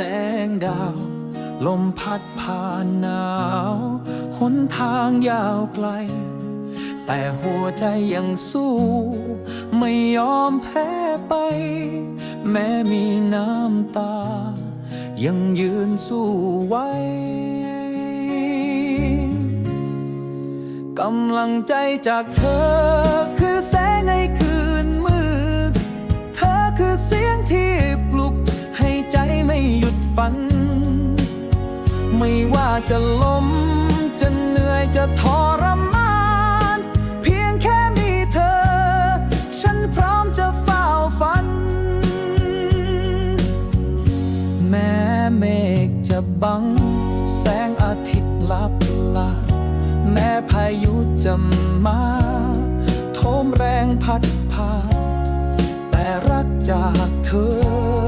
แสงดาว ลมพัดผ่านหนาว หนทางยาวไกล แต่หัวใจยังสู้ ไม่ยอมแพ้ไป แม้มีน้ำตา ยังยืนสู้ไว้กำลังใจจากเธอ คือแสงในคืนมืด เธอคือเสียงที่ปลุกให้ใจไม่หยุด ฝัน ไม่ว่าจะล้ม จะเหนื่อยจะทรมาน เพียงแค่มีเธอ ฉันพร้อมจะเฝ้าฝัน แม้เมฆจะบัง แสงอาทิตย์ลับลา แม้พายุจะมาโถมแรงพัดพาแต่รักจากเธอ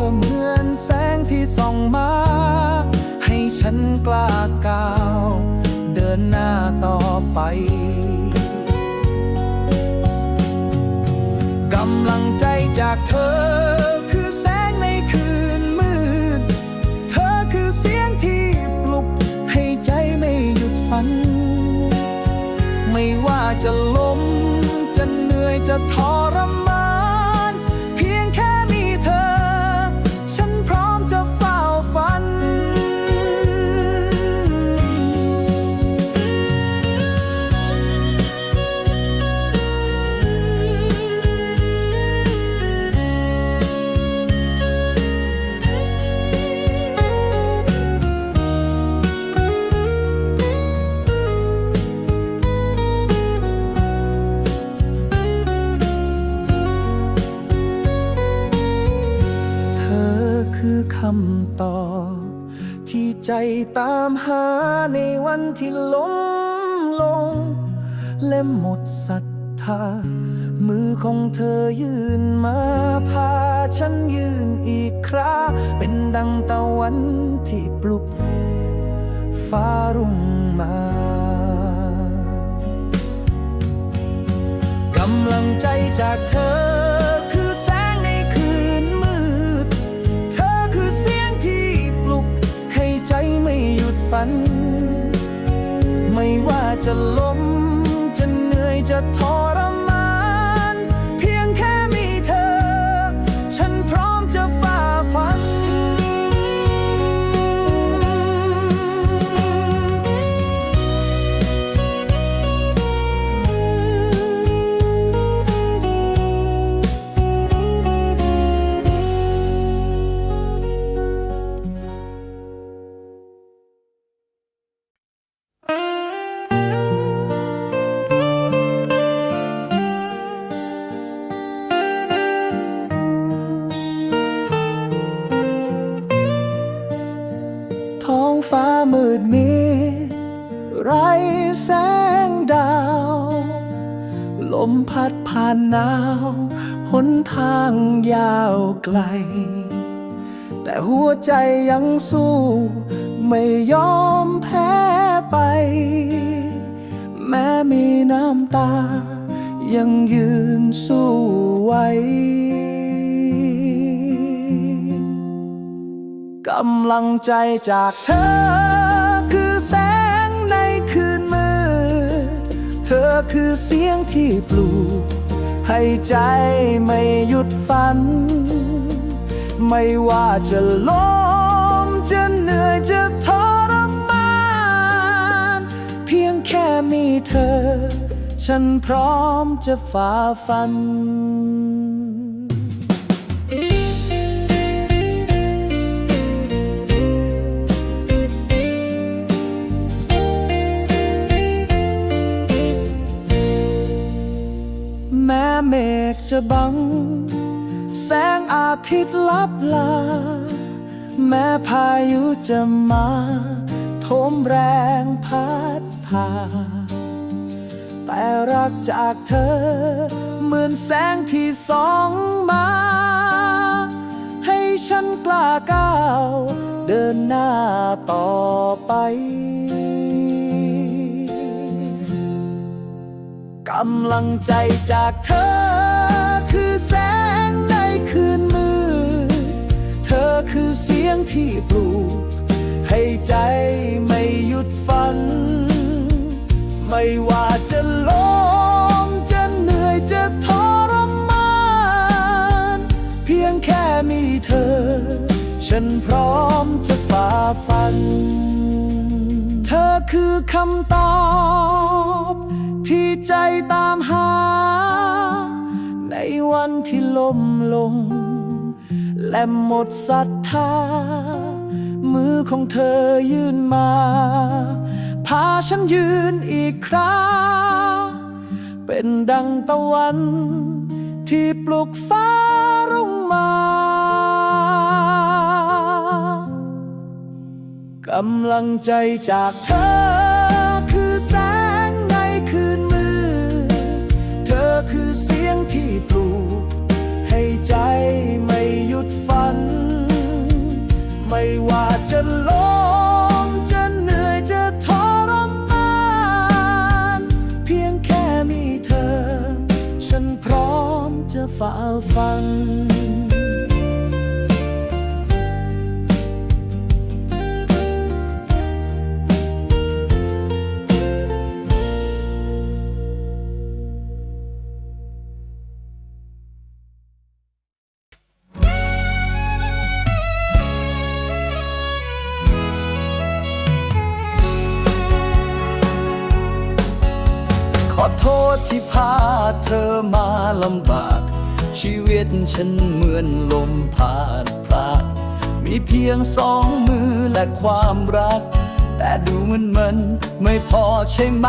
ที่ส่องมา ให้ฉันกล้าก้าว เดินหน้าต่อไป กำลังใจจากเธอ คือแสงในคืนมืด เธอคือเสียงที่ปลุก ให้ใจไม่หยุดฝัน ไม่ว่าจะล้มจะเหนื่อยจะทรมาน คำตอบ ที่ใจตามหาในวันที่ล้มลง และหมดศรัทธา มือของเธอยื่นมาพาฉันยืนอีกคราเป็นดังตะวันที่ปลุกฟ้ารุ่งมากำลังใจจากเธอ ฝัน ไม่ว่าจะล้มจะเหนื่อยจะทรม ไกล แต่หัวใจยังสู้ ไม่ยอมแพ้ไป แม้มีน้ำตา ยังยืนสู้ไว้ กำลังใจจากเธอ คือแสงในคืนมืด เธอคือเสียงที่ปลูกให้ใจไม่หยุดฝัน ไม่ว่าจะล้มจะเหนื่อยจะทรมาน เพียงแค่มีเธอ ฉันพร้อมจะฝ่าฟันแม้เมฆจะบัง แสงอาทิตย์ลับลา แม้พายุจะมาโถมแรงพัดพา แต่รักจากเธอ เหมือนแสงที่ส่องมา ให้ฉันกล้าก้าว เดินหน้าต่อไปกำลังใจจากเธอ ที่ปลูก ให้ใจไม่หยุดฝัน ไม่ว่าจะล้มจะเหนื่อยจะทรมาน เพียงแค่มีเธอ ฉันพร้อมจะฝ่าฟัน เธอคือคำตอบ ที่ใจตามหา ในวันที่ล้มลง และหมดศรัทธา มือของเธอยื่นมา พาฉันยืนอีกคราเป็นดังตะวัน ที่ปลุกฟ้ารุ่งมากำลังใจจากเธอคือ จะล้มจะเหนื่อยจะทรมานเพียงแค่มีเธอ ฉันพร้อมจะฝ่าฟัน ฉันเหมือนลมผ่านพรากมีเพียงสองมือและความรัก แต่ดูเหมือนมันไม่พอใช่ไหม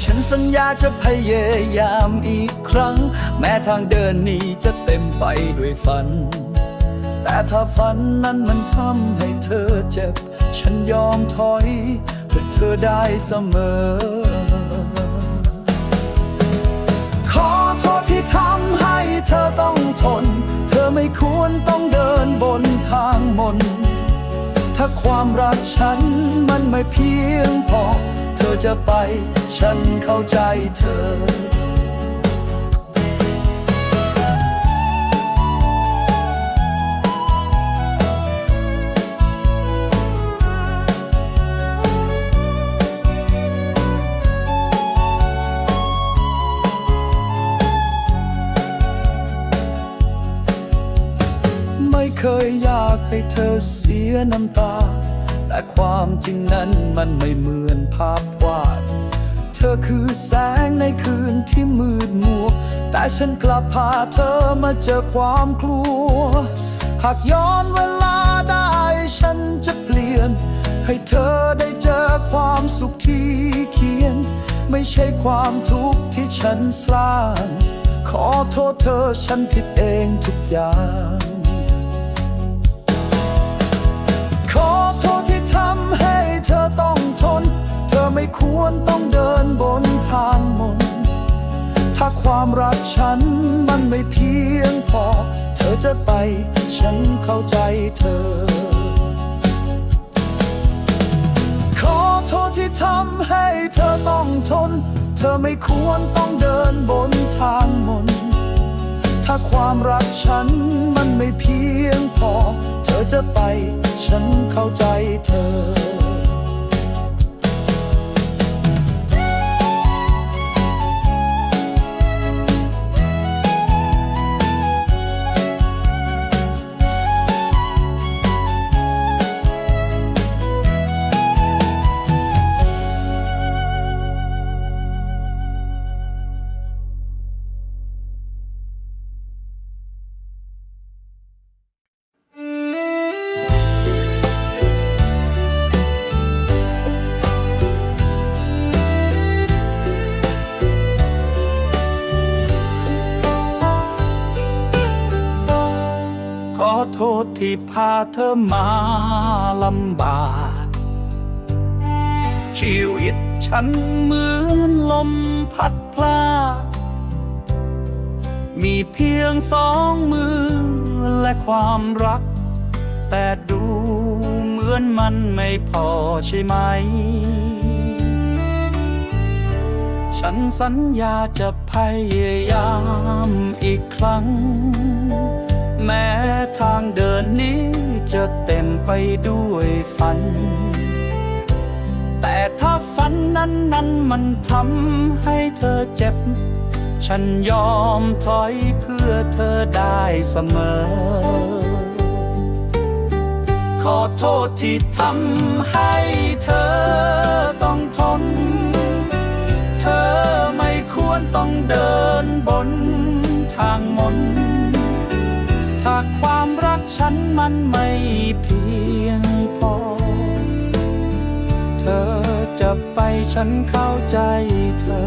ฉันสัญญาจะพยายามอีกครั้ง แม้ทางเดินนี้จะเต็มไปด้วยฝัน แต่ถ้าฝันนั้นมันทำให้เธอเจ็บ ฉันยอมถอยเพื่อเธอได้เสมอ ที่ทำให้เธอต้องทน เธอไม่ควรต้องเดินบนทางมน ถ้าความรักฉันมันไม่เพียงพอ เธอจะไปฉันเข้าใจเธอ ให้เธอเสียน้ำตา แต่ความจริงนั้นมันไม่เหมือนภาพวาด เธอคือแสงในคืนที่มืดมัว แต่ฉันกลับพาเธอมาเจอความกลัว หากย้อนเวลาได้ฉันจะเปลี่ยน ให้เธอได้เจอความสุขที่เขียน ไม่ใช่ความทุกข์ที่ฉันสร้าง ขอโทษเธอฉันผิดเองทุกอย่าง ทำให้เธอต้องทน เธอไม่ควรต้องเดินบนทางมน ถ้าความรักฉันมันไม่เพียงพอ เธอจะไป ฉันเข้าใจเธอ ขอโทษที่ทำให้เธอต้องทน เธอไม่ควรต้องเดินบนทางมน ถ้าความรักฉันมันไม่เพียงพอ จะไป ฉันเข้าใจเธอ ที่พาเธอมาลำบาก ชีวิตฉันเหมือนลมพัดพลา มีเพียงสองมือและความรัก แต่ดูเหมือนมันไม่พอใช่ไหม ฉันสัญญาจะพยายามอีกครั้ง แม้ทางเดินนี้จะเต็มไปด้วยฝัน แต่ถ้าฝันนั้นนั้นมันทำให้เธอเจ็บ ฉันยอมถอยเพื่อเธอได้เสมอ ขอโทษที่ทำให้เธอต้องทน เธอไม่ควรต้องเดินบน ฉันมันไม่เพียงพอ เธอจะไปฉันเข้าใจเธอ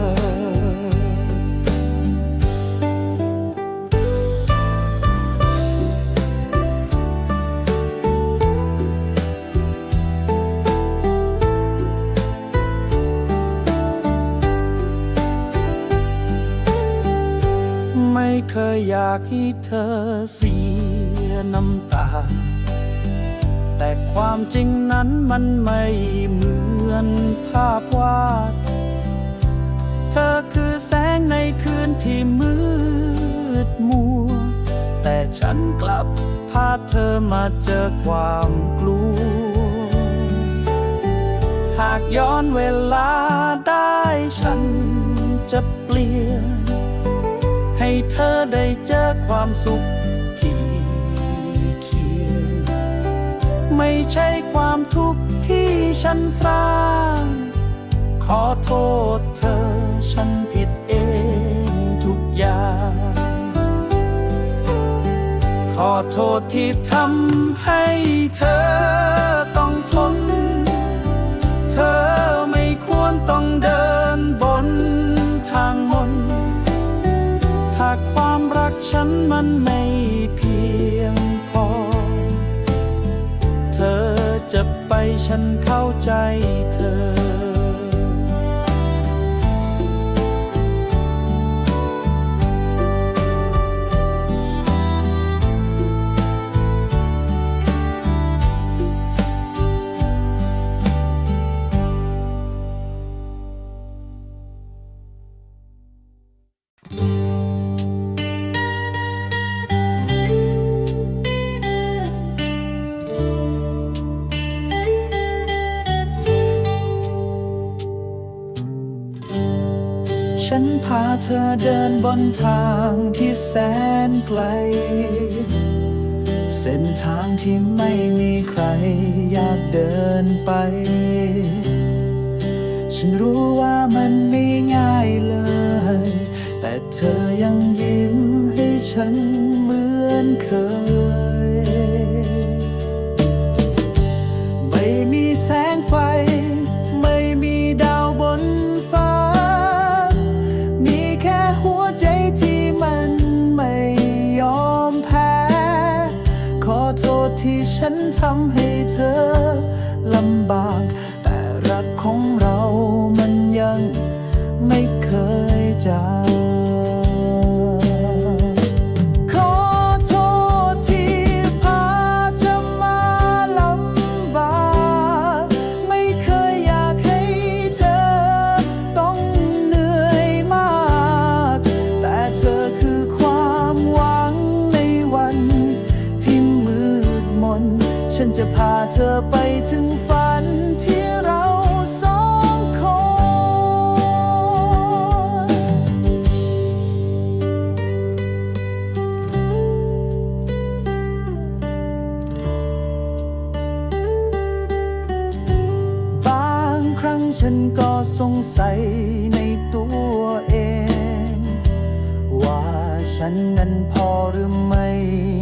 ไม่เคยอยากให้เธอเสีย น้ำตา แต่ความจริงนั้นมันไม่เหมือนภาพวาด เธอคือแสงในคืนที่มืดมัว แต่ฉันกลับพาเธอมาเจอความกลัว หากย้อนเวลาได้ฉันจะเปลี่ยน ให้เธอได้เจอความสุข ไม่ใช่ความทุกข์ที่ฉันสร้าง ขอโทษเธอฉันผิดเองทุกอย่าง ขอโทษที่ทำให้เธอต้องทน เธอไม่ควรต้องเดินบนทางมนถ้าความรักฉันมันไม่ จะไปฉันเข้าใจเธอ อเดินบนทางที่แสนไกล เส้นทางที่ไม่มีใครอยากเดินไป ฉันรู้ว่ามันไม่ง่ายเลย แต่เธอยังยิ้มให้ฉันเหมือนเคย ฉันทำให้เธอ สงสัยในตัวเอง ว่าฉันนั้นพอหรือไม่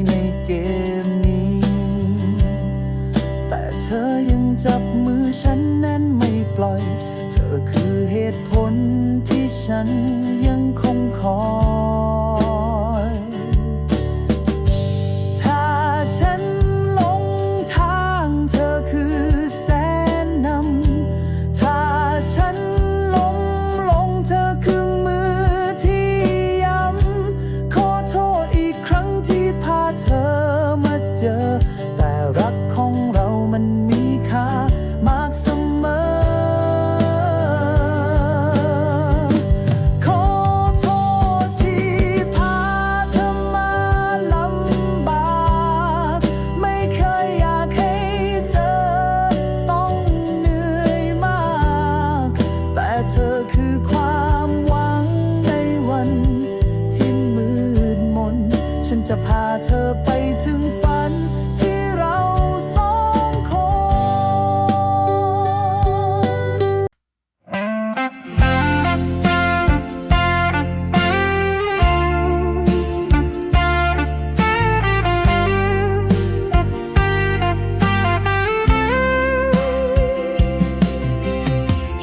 ในเกมนี้ แต่เธอยังจับมือฉันแน่นไม่ปล่อย เธอคือเหตุผลที่ฉันยังคงคอ จะพาเธอไปถึงฝันที่เราสองคน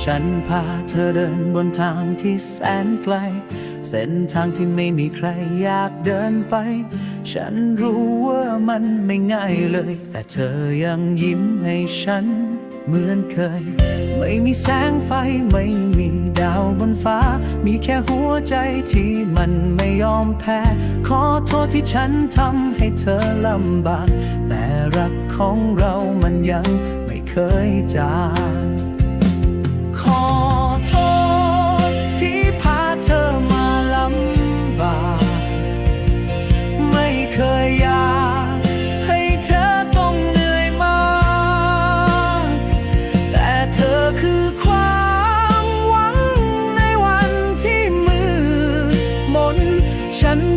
ฉันพาเธอเดินบนทางที่แสนไกล เส้นทางที่ไม่มีใครอยากเดินไป ฉันรู้ว่ามันไม่ง่ายเลย แต่เธอยังยิ้มให้ฉันเหมือนเคย ไม่มีแสงไฟไม่มีดาวบนฟ้า มีแค่หัวใจที่มันไม่ยอมแพ้ ขอโทษที่ฉันทำให้เธอลำบาก แต่รักของเรามันยังไม่เคยจาง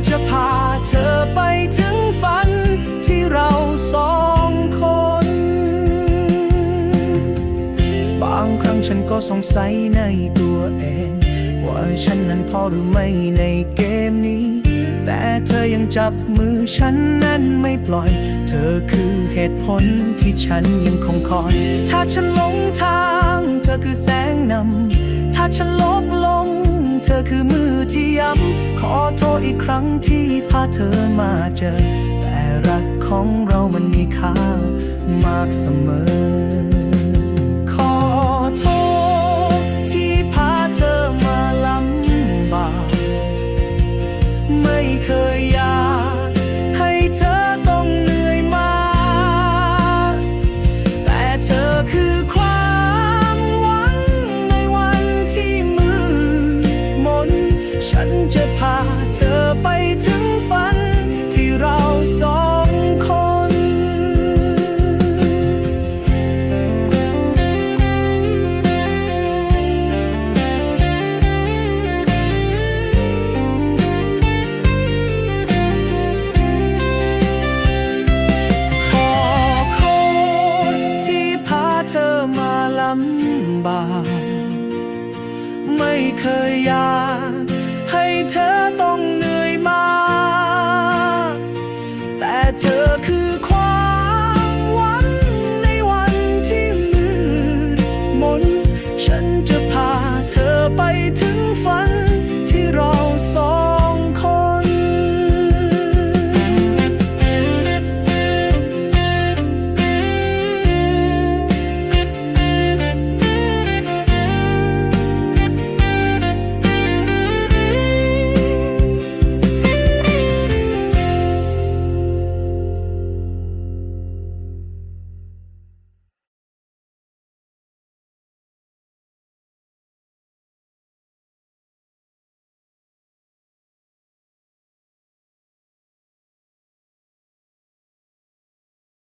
จะพาเธอไปถึงฝันที่เราสองคน บางครั้งฉันก็สงสัยในตัวเอง ว่าฉันนั้นพอหรือไม่ในเกมนี้ แต่เธอยังจับมือฉันนั้นไม่ปล่อย เธอคือเหตุผลที่ฉันยังคงคอย ถ้าฉันหลงทาง เธอคือแสงนำถ้าฉันลบลง เธอคือมือ ย้ำ ขอโทษอีกครั้งที่พาเธอมาเจอ แต่รักของเรามันมีค่ามากเสมอ